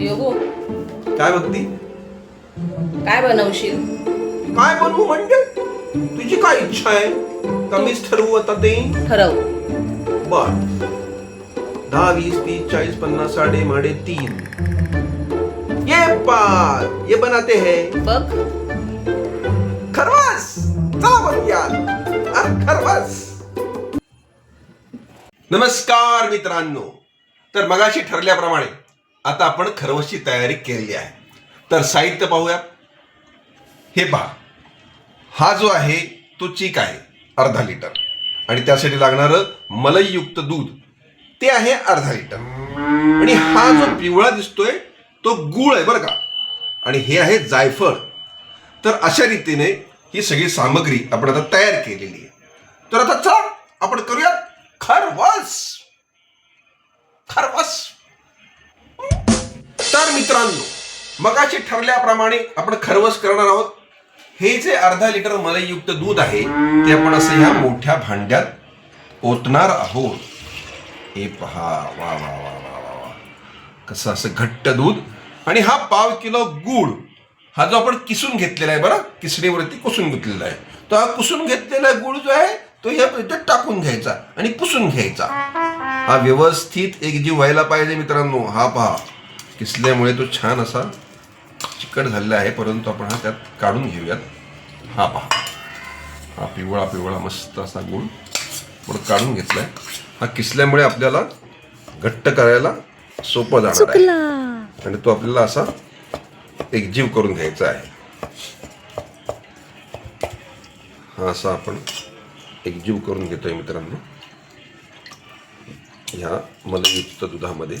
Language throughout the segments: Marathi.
योगो काय बघती काय बनवशील? काय बनवू म्हणजे? तुझी काय इच्छा आहे? का मीच ठरवू आता ते. ठरव. बर. दहा वीस तीस चाळीस पन्नास साडे माडे तीन. ये पार ये बनाते हैं. बघ. खरवस चला बनूया नमस्कार मित्रांनो. तर मगाशी ठरल्याप्रमाणे आता आपण खरवसची तयारी केलेली आहे. तर साहित्य पाहूया हे पहा. हा जो आहे तो चीक आहे अर्धा लिटर. आणि त्यासाठी लागणारं मलईयुक्त दूध ते आहे अर्धा लिटर. आणि हा जो पिवळा दिसतोय तो गूळ आहे बरं का? आणि हे आहे जायफळ. तर अशा रीतीने ही सगळी सामग्री आपण आता तयार केलेली आहे. तर आता चला आपण करूयात. खरवस! खरवस! तर मित्रांनो मगाशी ठरल्याप्रमाणे आपण खरवस करणार आहोत. हे जे अर्धा लिटर मलईयुक्त दूध आहे ते आपण असं ह्या मोठ्या भांड्यात ओतणार आहोत. हे पहा वा वा वा वा वा वा. कसं असं घट्ट दूध. आणि हा पाव किलो गूळ हा जो आपण किसून घेतलेला आहे बरं किसणीवरती कुसून घेतलेला आहे. तो हा कुसून घेतलेला गूळ जो आहे तो ह्या याच्यात टाकून घ्यायचा आणि पुसून घ्यायचा. हा व्यवस्थित एकजीव व्हायला पाहिजे मित्रांनो. हा पहा. किसल्यामुळे तो छान असा चिकट झालेला आहे. परंतु आपण हा त्यात काढून घेऊयात. हा पहा. हा पिवळा पिवळा मस्त असा गुळ आपण काढून घेतलाय. हा किसल्यामुळे आपल्याला घट्ट करायला सोपं जाणार आहे. आणि तो आपल्याला असा एकजीव करून घ्यायचा आहे. हा असा आपण एकजीव करून घेतोय मित्रांनो. ह्या मलयुक्त दुधामध्ये.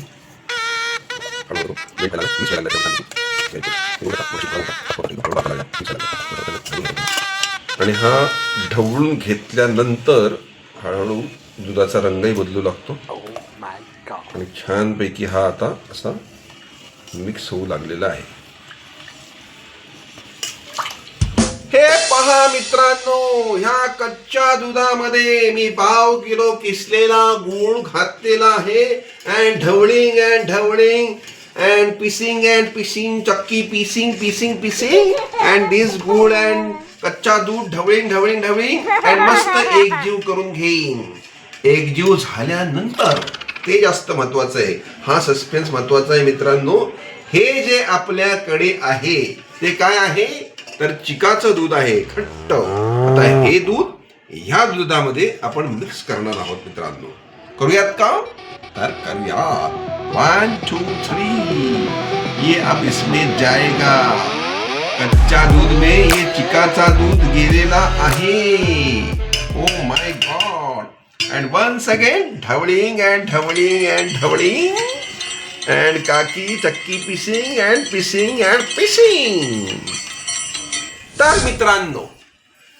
आणि हा ढवळून घेतल्यानंतर हळूहळू दुधाचा रंगही बदलू लागतो. आणि छानपैकी हा आता असा मिक्स होऊ लागलेला आहे. मित्रांनो ह्या कच्च्या दुधामध्ये मी पाव किलो किसलेला गूळ घातलेला आहे. अँड ढवळिंग अँड ढवळिंग अँड पिसिंग अँड पिसिंग चक्की पिसिंग पिसिंग पिसिंग. अँड दिस गुळ अँड कच्चा दूध ढवळिंग ढवळिंग ढवळिंग. अँड मस्त एकजीव करून घेईन. एकजीव झाल्यानंतर ते जास्त महत्वाचं आहे. हा सस्पेन्स महत्त्वाचा आहे मित्रांनो. हे जे आपल्याकडे आहे ते काय आहे? तर चिकाचं दूध आहे घट्ट आता हे दूध ह्या दुधामध्ये आपण मिक्स करणार आहोत मित्रांनो. करूयात का? तर करूयात. वन टू थ्री ये अब इसमें जाएगा. कच्चा दूध में ये चिकाचा दूध गेलेला आहे. ओ my god and once again ढवळिंग and ढवळिंग अँड ढवळिंग. अँड काकी चक्की पिसिंग अँड पिसिंग अँड पिसिंग. तर मित्रांनो.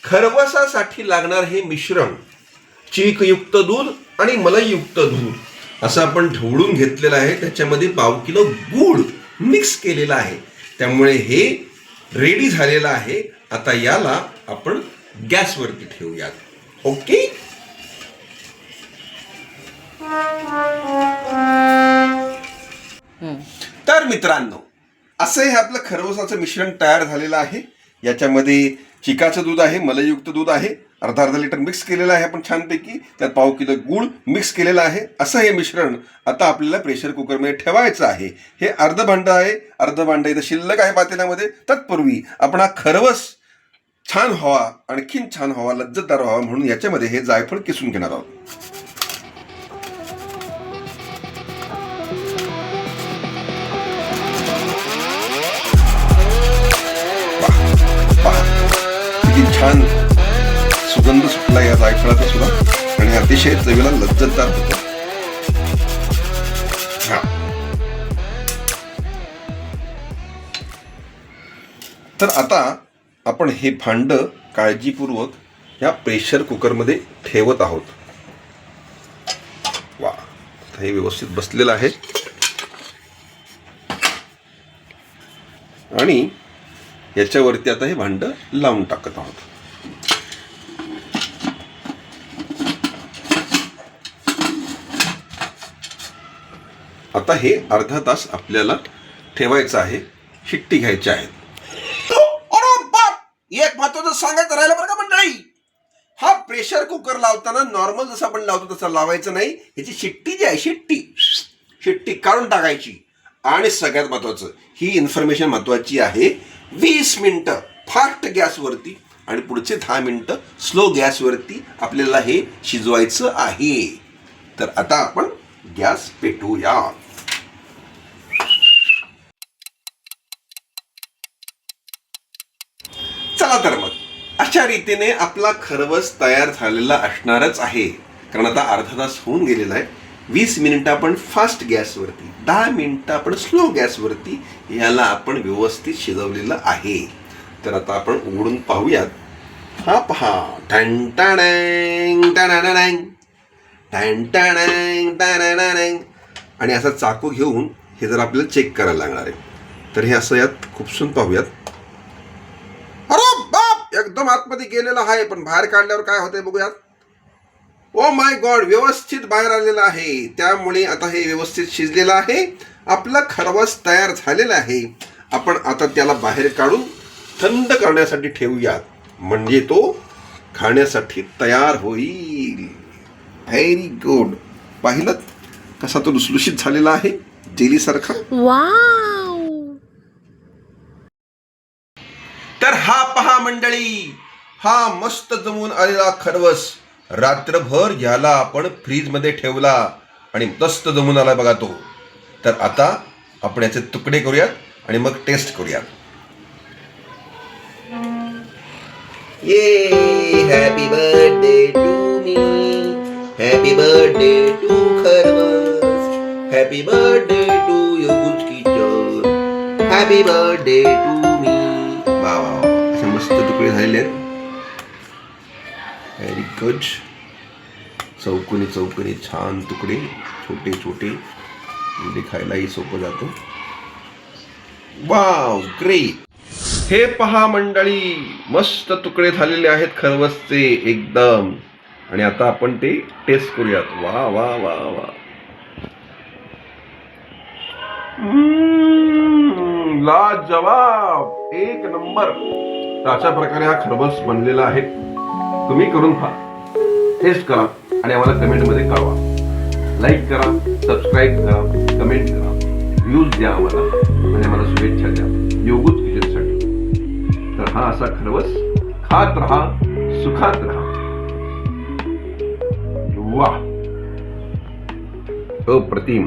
खरवसासाठी लागणार हे मिश्रण चीकयुक्त दूध आणि मलईयुक्त दूध असं आपण ढवळून घेतलेलं आहे. त्याच्यामध्ये पाव किलो गूळ मिक्स केलेला आहे. त्यामुळे हे रेडी झालेलं आहे. आता याला आपण गॅसवरती ठेवूयात. ओके. तर मित्रांनो असं हे आपलं खरवसाचं मिश्रण तयार झालेलं आहे. याच्यामध्ये चिकाचं दूध आहे मलयुक्त दूध आहे अर्धा अर्धा लिटर मिक्स केलेलं आहे आपण छानपैकी. त्यात पाव किलो गूळ मिक्स केलेलं आहे. असं हे मिश्रण आता आपल्याला प्रेशर कुकरमध्ये ठेवायचं आहे. हे अर्ध भांडं आहे. अर्ध भांडं इथं शिल्लक आहे पातेल्यामध्ये तत्पूर्वी आपण हा खरवस छान व्हावा आणखीन छान व्हावा लज्जतदार व्हावा म्हणून याच्यामध्ये हे जायफळ किसून घेणार आहोत. छान सुगंध सुटला या जायफळाचा सुद्धा. आणि अतिशय चवीला लज्जतदार होतो. तर आता आपण हे भांड काळजीपूर्वक या प्रेशर कुकरमध्ये ठेवत आहोत. वा हे व्यवस्थित बसलेलं आहे. आणि याच्यावरती आता हे भांड लावून टाकत आहोत. आता हे अर्धा तास आपल्याला ठेवायचं आहे शिट्टी घ्यायची आहे. अरे बाप! एक महत्वाचं सांगायचं राहिलं बरं का मंडळी? हा प्रेशर कुकर लावताना नॉर्मल जसं आपण लावतो तसं लावायचं नाही. ह्याची शिट्टी जी आहे शिट्टी. शिट्टी काढून टाकायची. आणि सगळ्यात महत्वाचं ही इन्फॉर्मेशन महत्वाची आहे वीस मिनटं फास्ट गॅसवरती आणि पुढचे दहा मिनटं स्लो गॅसवरती आपल्याला हे शिजवायचं आहे. तर आता आपण गॅस पेटूया. चला तर मग. अशा रीतीने आपला खरवस तयार झालेला असणारच आहे. कारण आता अर्धा तास होऊन गेलेला आहे. वीस मिनिटं आपण फास्ट गॅसवरती दहा मिनिटं आपण स्लो गॅसवरती याला आपण व्यवस्थित शिजवलेलं आहे. तर आता आपण उघडून पाहूयात. हा पहा. टन टडँग, टडडडँग, टन टडँग, टडडडँग. आणि असा चाकू घेऊन हे जर आपल्याला चेक करायला लागणार आहे. तर हे असं यात खुपसून पाहूयात. एकदम आतमध्ये गेलेला आहे पण बाहेर काढल्यावर काय होतंय बघूयात. ओ माय गॉड व्यवस्थित बाहेर आलेलं आहे. त्यामुळे आता हे व्यवस्थित शिजलेलं आहे. आपला खरवस तयार झालेला आहे. आपण आता त्याला बाहेर काढून थंड करण्यासाठी ठेवूयात. म्हणजे तो खाण्यासाठी तयार होईल. व्हेरी गुड पाहिलं? कसा तो लुसलुशीत झालेला आहे? जेलीसारखा. वा तर हा पहा मंडळी हा मस्त जमून आलेला खरवस. रात्रभर याला आपण फ्रीजमध्ये ठेवला आणि मस्त जमून आला बघा तो. तर आता आपण याचे तुकडे करूयात आणि मग टेस्ट करूयात. ये happy birthday to me happy birthday to खरवस. हॅपी बर्थडे टू योगुच किचन हॅपी बर्थडे टू वा वा असे मस्त तुकडे झालेले आहेत. व्हेरी गुड चौकोनी चौकोनी छान तुकडे छोटे छोटे. म्हणजे खायलाही सोपं जातं. वाव ग्रेट हे पहा मंडळी मस्त तुकडे झालेले आहेत खरवसचे एकदम. आणि आता आपण ते टेस्ट करूयात. वा वा वा वा mm. लाजवाब. एक नंबर. अशा प्रकारे हा खरबस बनलेला आहे. तुम्ही करून पहा. टेस्ट करा आणि आम्हाला कमेंटमध्ये कळवा. लाईक करा सबस्क्राईब करा कमेंट करा. व्ह्यूज द्या आम्हाला आणि आम्हाला शुभेच्छा द्या. योगूच किचनसाठी तर हा असा खरवस खात राहा सुखात राहा. वा अप्रतिम.